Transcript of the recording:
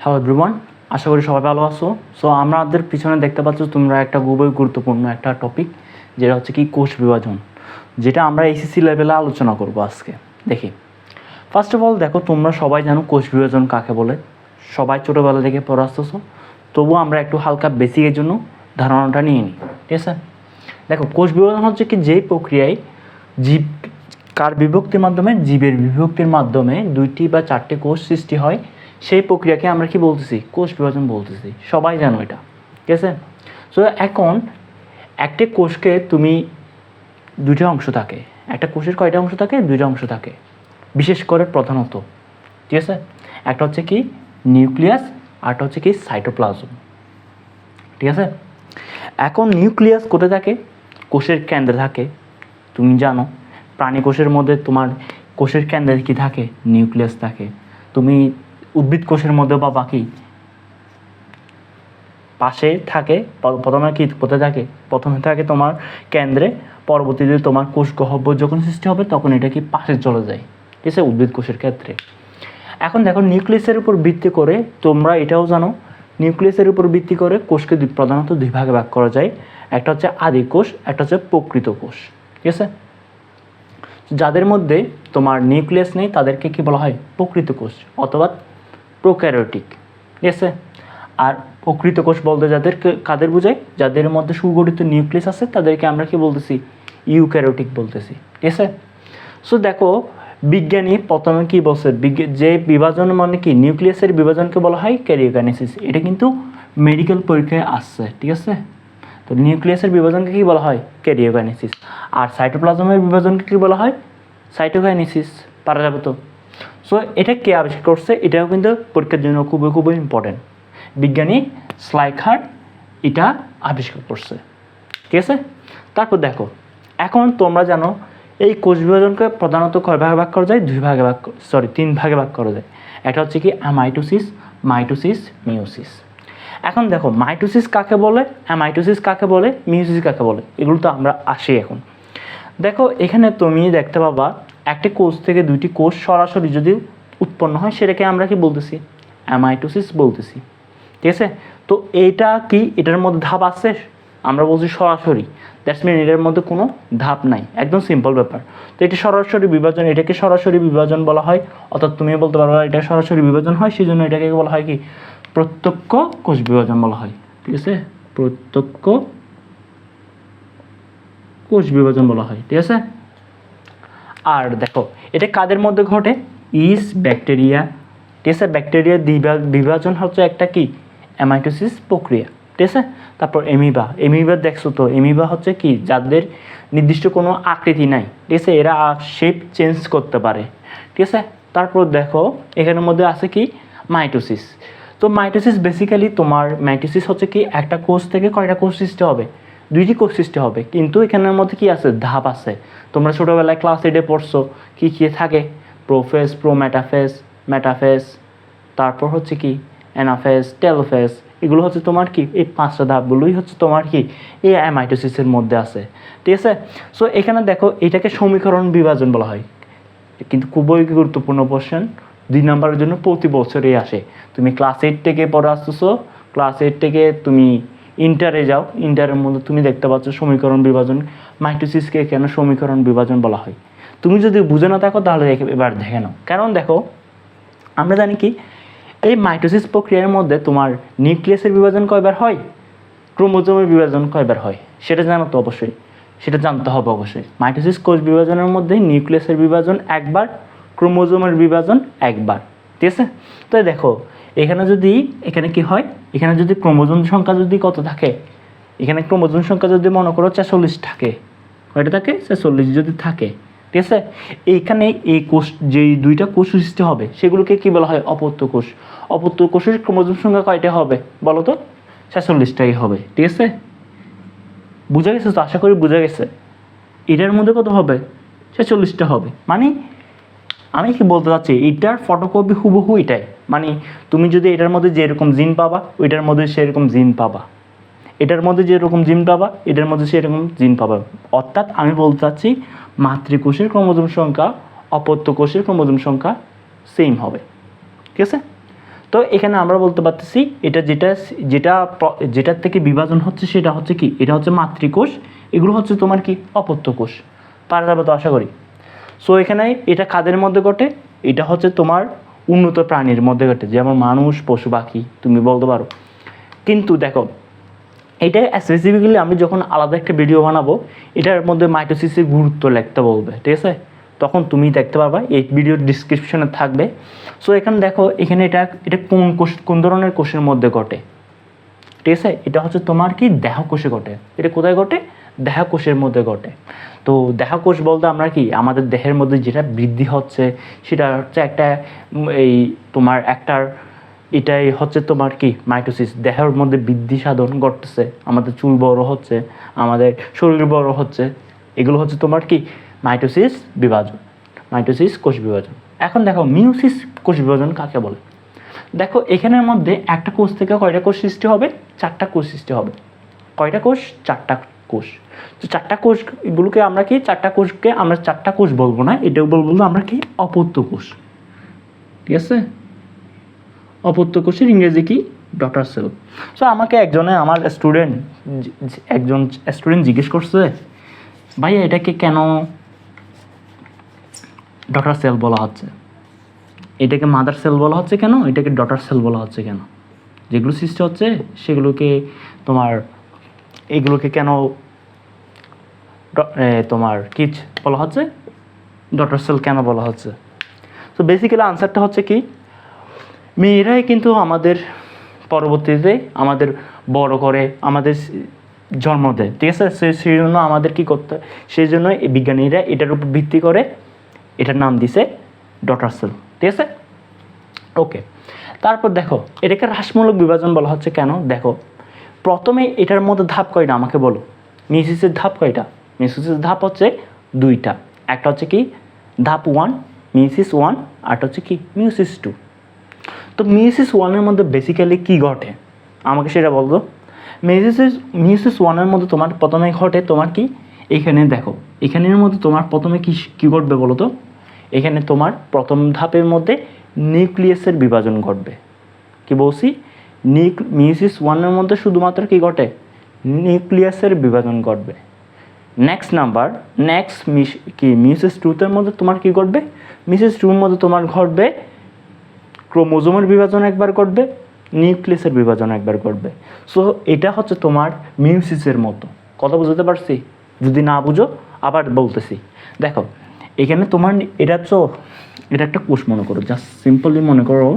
Hello everyone আশা করি সবাই ভালো আছো। সো আমাদের পিছনে দেখতে পাচ্ছ তোমরা একটা খুবই গুরুত্বপূর্ণ একটা টপিক যেটা হচ্ছে কি কোষ বিভাজন, যেটা আমরা এসিসি লেভেলে আলোচনা করব আজকে। দেখি। ফার্স্ট অফ অল দেখো, তোমরা সবাই জানো কোষ বিভাজন কাকে বলে। সবাই ছোটোবেলা থেকে পড়ে আসতেছো তবুও আমরা একটু হালকা বেসিকের জন্য ধারণাটা নিয়ে নিই, ঠিক আছে? দেখো, কোষ বিভাজন হচ্ছে কি যেই প্রক্রিয়ায় জীব, কার বিভক্তির মাধ্যমে, জীবের বিভক্তির মাধ্যমে দুইটি বা চারটি কোষ সৃষ্টি হয়। সেই প্রক্রিয়াকে আমরা কি বলতেছি? কোষ বিভাজন বলতেছি। সবাই জানো এটা। ঠিক আছে? সো এখন একটি কোষকে তুমি দুইটা অংশ থাকে। একটা কোষের কয়টা অংশ থাকে? দুইটা অংশ থাকে। বিশেষ করে প্রধানত। ঠিক আছে? একটা হচ্ছে কি নিউক্লিয়াস আরটা হচ্ছে কি সাইটোপ্লাজম। ঠিক আছে? এখন নিউক্লিয়াস কোথায় থাকে? কোষের কেন্দ্রে থাকে। তুমি জানো, প্রাণী কোষের মধ্যে তোমার কোষের কেন্দ্রে কি থাকে? নিউক্লিয়াস থাকে। তুমি উদ্ভিদ কোষের মধ্যে বা বাকি পাশে থাকে প্রথমে কি কোথায় থাকে? প্রথমে থাকে তোমার কেন্দ্রে, পরবর্তীতে তোমার কোষ গহ্বর যখন সৃষ্টি হবে তখন এটা কি পাশে চলে যায়? ঠিক আছে? উদ্ভিদ কোষের ক্ষেত্রে। এখন দেখো, নিউক্লিয়াসের উপর ভিত্তি করে তোমরা এটাও জানো, নিউক্লিয়াসের উপর ভিত্তি করে কোষকে প্রধানত দুই ভাগে ভাগ করা যায়। একটা হচ্ছে আদি কোষ, একটা হচ্ছে প্রকৃত কোষ। ঠিক আছে? যাদের মধ্যে তোমার নিউক্লিয়াস নেই তাদেরকে কি বলা হয়? প্রকৃত কোষ অথবা প্রোক্যারিওটিক, ঠিক আছে? আর প্রকৃত কোষ বলতে যাদের কাদের বোঝায়? যাদের মধ্যে সুগঠিত নিউক্লিয়াস আছে, তাদেরকে আমরা কি বলতেছি? ইউক্যারিওটিক বলতেছি, ঠিক আছে? সো দেখো, বিজ্ঞানী প্রথমে কি বলছে? যে বিভাজন মানে কি? নিউক্লিয়াসের বিভাজনকে বলা হয় ক্যারিওকাইনেসিস। এটা কিন্তু মেডিকেল পরীক্ষায় আসছে, ঠিক আছে? তো নিউক্লিয়াসের বিভাজনকে কি বলা হয়? ক্যারিওকাইনেসিস। আর সাইটোপ্লাজমের বিভাজনকে কি বলা হয়? সাইটোকাইনেসিস, পারা যাবে তো? সো এটা কে আবিষ্কার করছে? এটাও কিন্তু পরীক্ষার জন্য খুবই খুবই ইম্পর্টেন্ট বিজ্ঞানী স্লাইখার এটা আবিষ্কার করছে। ঠিক আছে? তারপর দেখো, এখন তোমরা জানো, এই কোষ বিভাজনকে প্রধানত কয় ভাগে ভাগ করা যায়? দুই ভাগে ভাগ সরি তিন ভাগে ভাগ করা যায়। একটা হচ্ছে কি অ্যামাইটোসিস মাইটোসিস মিওসিস এখন দেখো মাইটোসিস কাকে বলে? অ্যামাইটোসিস কাকে বলে? মিউসিস কাকে বলে? এগুলো তো আমরা আসি এখন। দেখো, এখানে তুমি দেখতে পাবা একটি কোষ থেকে দুইটি কোষ সরাসরি যদি উৎপন্ন হয়, সেটাকে আমরা কি বলতেছি? অ্যামাইটোসিস বলতেছি। ঠিক আছে? তো এইটা কি? এটার মধ্যে ধাপ আছে? আমরা বলছি সরাসরি। দ্যাটস মিন এটার মধ্যে কোনো ধাপ নাই। একদম সিম্পল ব্যাপার। তো এটা সরাসরি বিভাজন, এটাকে সরাসরি বিভাজন বলা হয়। অর্থাৎ তুমি বলতে পারো এটা সরাসরি বিভাজন হয় সেই জন্য এটাকে বলা হয় কি? প্রত্যক্ষ কোষ বিভাজন বলা হয়। ঠিক আছে? প্রত্যক্ষ কোষ বিভাজন বলা হয়। ঠিক আছে? আর দেখো, এটা কাদের মধ্যে ঘটে? ইস ব্যাকটেরিয়া ঠিক আছে ব্যাকটেরিয়ার বিভাজন হচ্ছে একটা কি? অ্যামাইটোসিস প্রক্রিয়া। ঠিক আছে? তারপর এমিবা এমিবা দেখছ তো এমিবা হচ্ছে কি? যাদের নির্দিষ্ট কোনো আকৃতি নাই। ঠিক আছে, এরা শেপ চেঞ্জ করতে পারে। ঠিক আছে? তারপর দেখো, এখানের মধ্যে আছে কি? মাইটোসিস তো মাইটোসিস বেসিক্যালি তোমার মাইটোসিস হচ্ছে কি? একটা কোষ থেকে কয়টা কোষ সৃষ্টি হবে? দুইটি কোষ সৃষ্টি হবে। কিন্তু এখানের মধ্যে কি আছে? ধাপ আছে। তোমরা ছোটোবেলায় ক্লাস এইটে পড়ছো, কি কি থাকে? প্রোফেস প্রোমেটাফেস মেটাফেস তারপর হচ্ছে কি? অ্যানাফেস টেলোফেস এগুলো হচ্ছে তোমার কি? এই পাঁচটা ধাপগুলোই হচ্ছে তোমার কি? এই অ্যামাইটোসিসের মধ্যে আছে। ঠিক আছে? সো এখানে দেখো, এটাকে সমীকরণ বিভাজন বলা হয়। কিন্তু খুবই গুরুত্বপূর্ণ কোশ্চেন দুই নম্বরের জন্য প্রতি বছরই আসে। তুমি ক্লাস এইট থেকে পড়ে আসতেছো ক্লাস এইট থেকে তুমি ইন্টারে যাও। ইন্টারের মধ্যে তুমি দেখতে পাচ্ছ সমীকরণ বিভাজন। মাইটোসিসকে কেন সমীকরণ বিভাজন বলা হয়? তুমি যদি বুঝে না থাকো, তাহলে এবার দেখে নাও। কারণ দেখো, আমরা জানি কি, এই মাইটোসিস প্রক্রিয়ার মধ্যে তোমার নিউক্লিয়াসের বিভাজন কয়বার হয়? ক্রোমোজোমের বিভাজন কয়বার হয়? সেটা জানো তো অবশ্যই। সেটা জানতে হবে অবশ্যই। মাইটোসিস কোষ বিভাজনের মধ্যে নিউক্লিয়াসের বিভাজন একবার, ক্রোমোজোমের বিভাজন একবার। ঠিক আছে? তো দেখো এখানে যদি, এখানে কি হয়? এখানে যদি ক্রোমোজোম সংখ্যা যদি কত থাকে? এখানে ক্রোমোজোম সংখ্যা যদি মনে করো ছেচল্লিশ থাকে। কয়টা থাকে? ছেচল্লিশ যদি থাকে। ঠিক আছে? এইখানে এই কোষ, যেই দুইটা কোষ সৃষ্টি হবে, সেগুলোকে কি বলা হয়? অপত্য কোষ। অপত্য কোষের ক্রোমোজোম সংখ্যা কয়টা হবে? বলো তো? ছেচল্লিশটাই হবে। ঠিক আছে? বোঝা গেছে তো? আশা করি বোঝা গেছে। এটার মধ্যে কত হবে? ছেচল্লিশটা হবে। মানে আমি কি বলতে চাচ্ছি, এটার ফটোকপি হুবহু এটাই। মানে তুমি যদি এটার মধ্যে যেরকম জিন পাবা, ওইটার মধ্যে সেরকম জিন পাবা। এটার মধ্যে যেরকম জিন পাবা, এটার মধ্যে সেরকম জিন পাবা। অর্থাৎ আমি বলতে চাচ্ছি, মাতৃকোষের ক্রোমোজোম সংখ্যা অপত্য কোষের ক্রোমোজোম সংখ্যা সেম হবে। ঠিক আছে? তো এখানে আমরা বলতে পারতেছি, এটা যেটা যেটা যেটার থেকে বিভাজন হচ্ছে সেটা হচ্ছে কি? এটা হচ্ছে মাতৃকোষ, এগুলো হচ্ছে তোমার কি? অপত্য কোষ পারা যাবে তো আশা করি। সো এখানে এটা কাদের মধ্যে ঘটে? এটা হচ্ছে তোমার উন্নত প্রাণীর মধ্যে ঘটে যেমন মানুষ, পশু, পাখি, তুমি বলতে পারো। কিন্তু দেখো, এটা স্পেসিফিক্যালি আমি যখন আলাদা একটা ভিডিও বানাবো, এটার মধ্যে মাইটোসিসের গুরুত্ব লিখতে বলবে, ঠিক আছে? তখন তুমি দেখতে পারবা, এই ভিডিওর ডিসক্রিপশনে থাকবে। সো এখানে দেখো, এখানে এটা এটা কোন কোষ, কোন ধরনের কোষের মধ্যে ঘটে? ঠিক আছে? এটা হচ্ছে তোমার কি দেহ কোষে ঘটে। এটা কোথায় ঘটে? দেহ কোষের মধ্যে ঘটে। তো দেহ কোষ বলতে আমরা কি, আমাদের দেহের মধ্যে যেটা বৃদ্ধি হচ্ছে, সেটা হচ্ছে একটা এই তোমার একটার, এটাই হচ্ছে তোমার কি, মাইটোসিস। দেহের মধ্যে বৃদ্ধি সাধন ঘটতেছে আমাদের চুল বড় হচ্ছে, আমাদের শরীর বড় হচ্ছে, এগুলো হচ্ছে তোমার কি, মাইটোসিস বিভাজন, মাইটোসিস কোষ বিভাজন। এখন দেখো, মিউসিস কোষ বিভাজন কাকে বলে? দেখো, এখানের মধ্যে একটা কোষ থেকে কয়টা কোষ সৃষ্টি হবে? চারটা কোষ সৃষ্টি হবে। কয়টা কোষ? চারটা কোষ। তো চারটা কোষ, এগুলোকে আমরা কি, চারটা কোষকে আমরা চারটা কোষ বলব না, এটাও বলব আমরা কি, অপত্য কোষ। ঠিক আছে? অপত্য কোষের ইংরেজি কি? ডটার সেল সো আমাকে একজনে, আমার স্টুডেন্ট একজন স্টুডেন্ট জিজ্ঞেস করছে, ভাইয়া, এটাকে কেন ডটার সেল বলা হচ্ছে? এটাকে মাদার সেল বলা হচ্ছে কেন? এটাকে ডটার সেল বলা হচ্ছে কেন? যেগুলো সৃষ্টি হচ্ছে, সেগুলোকে তোমার এগুলোকে কেন তোমার কিচ বলা হচ্ছে? ডটার সেল কেন বলা হচ্ছে? তো বেসিক্যালি আনসারটা হচ্ছে কি? মেয়েরাই কিন্তু আমাদের পরবর্তীতে আমাদের বড় করে, আমাদের জন্ম দেয়, ঠিক আছে? সে সেই জন্য আমাদের কী করতে সেই জন্য বিজ্ঞানীরা এটার উপর ভিত্তি করে এটার নাম দিছে ডটার সেল ঠিক আছে? ওকে তারপর দেখো, এটাকে হ্রাসমূলক বিভাজন বলা হচ্ছে কেন? দেখো প্রথমে এটার মধ্যে ধাপ কয়টা? আমাকে বলো। মিসিসের ধাপ কয়টা? মিউসিসের ধাপ হচ্ছে দুইটা। একটা হচ্ছে কি? ধাপ ওয়ান মিউসিস ওয়ান আরটা হচ্ছে কি? Meiosis two. তো মিউসিস ওয়ানের মধ্যে বেসিক্যালি কী ঘটে? আমাকে সেটা বলতো মিউসিস মিউসিস ওয়ানের মধ্যে তোমার প্রথমে ঘটে তোমার কি? এখানে দেখো। এখানের মধ্যে তোমার প্রথমে কি, কী ঘটবে বলো তো? এখানে তোমার প্রথম ধাপের মধ্যে নিউক্লিয়াসের বিভাজন ঘটবে। কি বলছি? নিউক মিউসিস ওয়ানের মধ্যে শুধুমাত্র কি ঘটে? নিউক্লিয়াসের বিভাজন ঘটবে। নেক্সট নাম্বার নেক্সট মিস কি, মিউসিস টুতের মধ্যে তোমার কি ঘটবে? মিউসিস টুর মধ্যে তোমার ঘটবে, ক্রোমোজোমের বিভাজন একবার ঘটবে, নিউক্লিয়াসের বিভাজন একবার ঘটবে। সো এটা হচ্ছে তোমার মিউসিসের মতো। কথা বুঝতে পারছি? যদি না বুঝো, আবার বলতেছি। দেখো, এখানে তোমার এটা তো এটা একটা কোষ মনে করো জাস্ট সিম্পলি মনে করো।